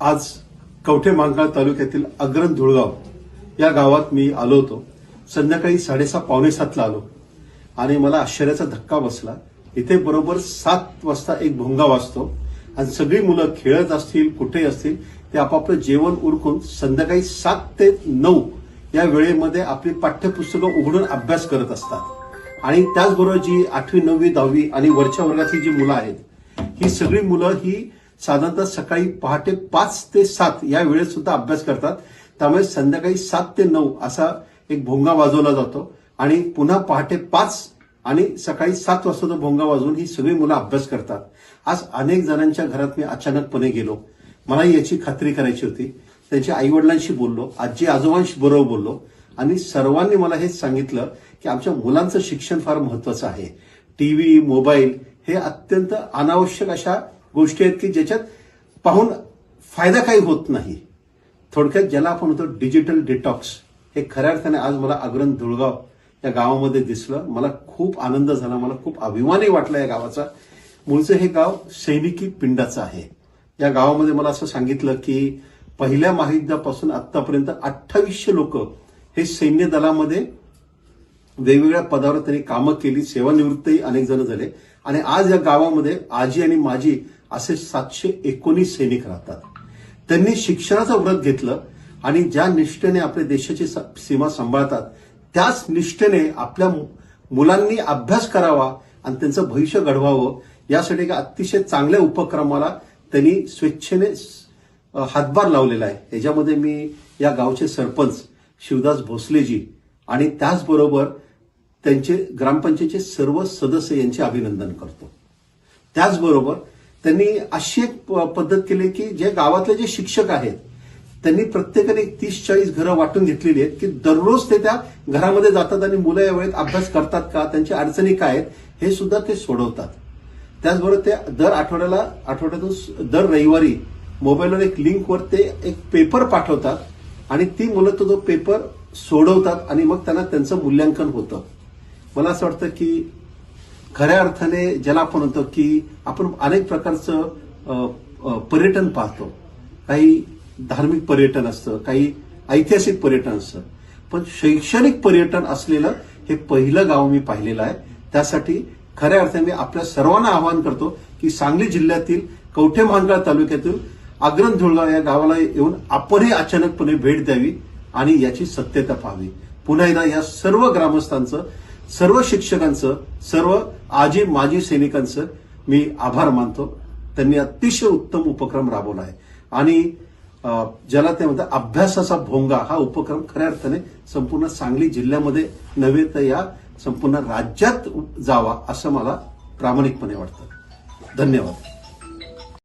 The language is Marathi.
आज कवठे मांगाळ तालुक्यातील अग्रन धुळगाव या गावात मी आलो होतो. संध्याकाळी साडेसहा पावणे सातला आलो. आणि मला आश्चर्याचा धक्का बसला. इथे बरोबर सात वाजता एक भोंगा वाजतो. आणि सगळी मुलं खेळत असतील कुठे असतील ते आपापलं जेवण उरकून संध्याकाळी सात ते नऊ या वेळेमध्ये आपली पाठ्यपुस्तकं उघडून अभ्यास करत असतात. आणि त्याचबरोबर जी आठवी नववी दहावी आणि वरच्या वर्गातली जी मुलं आहेत ही सगळी मुलं ही साधारणतः सकाळी पहाटे पाच ते सात या वेळेत सुद्धा अभ्यास करतात. त्यामुळे संध्याकाळी सात ते नऊ असा एक भोंगा वाजवला जातो. आणि पुन्हा पहाटे पाच आणि सकाळी सात वाजता तो भोंगा वाजवून ही सगळी मुलं अभ्यास करतात. आज अनेक जणांच्या घरात मी अचानकपणे गेलो. मला याची खात्री करायची होती. त्यांच्या आईवडिलांशी बोललो. आजी आजोबांशी बरोबर बोललो. आणि सर्वांनी मला हेच सांगितलं की आमच्या मुलांचं शिक्षण फार महत्वाचं आहे. टीव्ही मोबाईल हे अत्यंत अनावश्यक अशा गोष्टी आहेत की ज्याच्यात पाहून फायदा काही होत नाही. थोडक्यात ज्याला आपण म्हणतो डिजिटल डिटॉक्स हे खऱ्या अर्थाने आज मला अग्रण धुळगाव या गावामध्ये दिसलं. मला खूप आनंद झाला मला खूप अभिमानही वाटला या गावाचा. मूळचं हे गाव सैनिकी पिंडाचं आहे. या गावामध्ये मला असं सांगितलं की पहिल्या महायुद्धापासून आतापर्यंत अठ्ठावीसशे लोक हे सैन्य दलामध्ये वेगवेगळ्या पदावर त्यांनी कामं केली सेवानिवृत्तही अनेक जण झाले. आणि आज या गावामध्ये आजी आणि माझी असे सातशे एकोणीस सैनिक राहतात. त्यांनी शिक्षणाचं व्रत घेतलं आणि ज्या निष्ठेने आपल्या देशाची स- सीमा सांभाळतात त्याच निष्ठेने आपल्या मुलांनी अभ्यास करावा आणि त्यांचं भविष्य घडवावं यासाठी एका अतिशय चांगल्या उपक्रमाला त्यांनी स्वेच्छेने हातभार लावलेला आहे. याच्यामध्ये मी या गावचे सरपंच शिवदास भोसलेजी आणि त्याचबरोबर त्यांचे ग्रामपंचायतीचे सर्व सदस्य यांचे अभिनंदन करतो. त्याचबरोबर त्यांनी अशी एक प- पद्धत केली की जे गावातले जे शिक्षक आहेत त्यांनी प्रत्येकाने एक तीस चाळीस घरं वाटून घेतलेली आहेत की दररोज ते त्या घरामध्ये जातात आणि मुलं या वेळेत अभ्यास करतात का त्यांच्या अडचणी काय आहेत हे सुद्धा ते सोडवतात. त्याचबरोबर ते दर आठवड्याला आठवड्यातून दर रविवारी मोबाईलवर एक लिंकवर ते एक पेपर पाठवतात आणि ती मुलं तो तो पेपर सोडवतात आणि मग त्यांना त्यांचं मूल्यांकन होतं. मला असं वाटतं की खऱ्या अर्थाने ज्याला आपण म्हणतो की आपण अनेक प्रकारचं पर्यटन पाहतो. काही धार्मिक पर्यटन असतं काही ऐतिहासिक पर्यटन असतं. पण शैक्षणिक पर्यटन असलेलं हे पहिलं गाव मी पाहिलेलं आहे. त्यासाठी खऱ्या अर्थाने मी आपल्या सर्वांना आवाहन करतो की सांगली जिल्ह्यातील कवठे महांकाळ तालुक्यातील अग्रन धुळगाव या गावाला येऊन आपणही अचानकपणे भेट द्यावी आणि याची सत्यता पाहावी. पुन्हा एकदा या सर्व ग्रामस्थांचं सर्व शिक्षकांचं सर्व आजी माजी सैनिकांचं मी आभार मानतो. त्यांनी अतिशय उत्तम उपक्रम राबवला आहे. आणि ज्याला ते म्हणतात अभ्यासाचा भोंगा हा उपक्रम खऱ्या अर्थाने संपूर्ण सांगली जिल्ह्यामध्ये नव्हे तर या संपूर्ण राज्यात जावा असं मला प्रामाणिकपणे वाटतं. धन्यवाद.